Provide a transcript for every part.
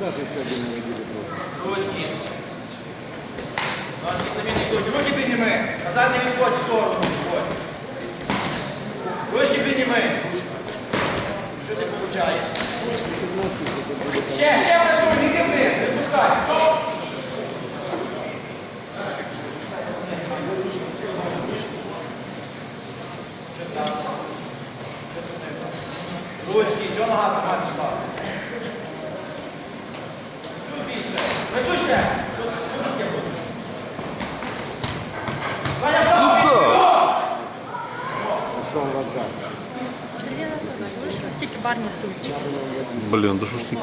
Ножки самі не йдуть. Руки підніми. Назад не відходь в сторону. Ручки підніми. Що ти получаєш? Ще, ще працюй, не кивни, не пускай. Ручки, чого нога сама? Працюй барні стульчик. Блін, да що ж таке?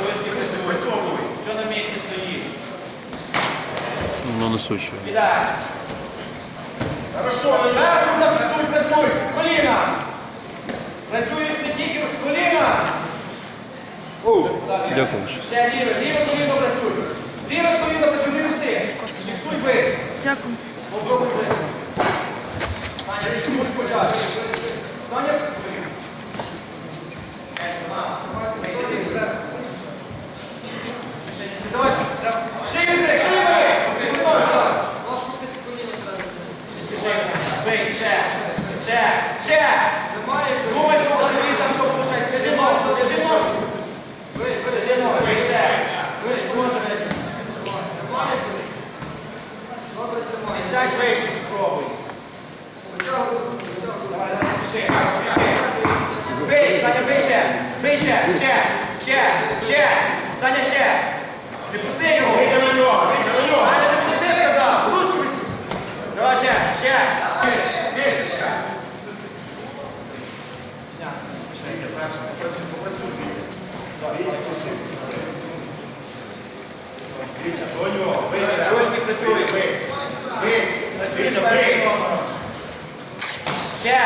Ручки працюй. Що на місці стоїть? Ну несуче. Працюєш не тільки коліна. Дякую. Ще ліве, ліве коліно працюй. Ліве коліно працюй, не вести. Фіксуй бик. Дякую. Попробуй бик. Саня, фіксуй спочатку. Саня, Давай, шиї бик, шиї Вище, ще, ще, ще. Саня ще. Не пусти його. Вийди на нього, вийди на нього. Саня, не пусти, сказав. Ручку вийди. Давай ще, ще. Стиль, працює, ви. Ви, працюйте, ви. Ще.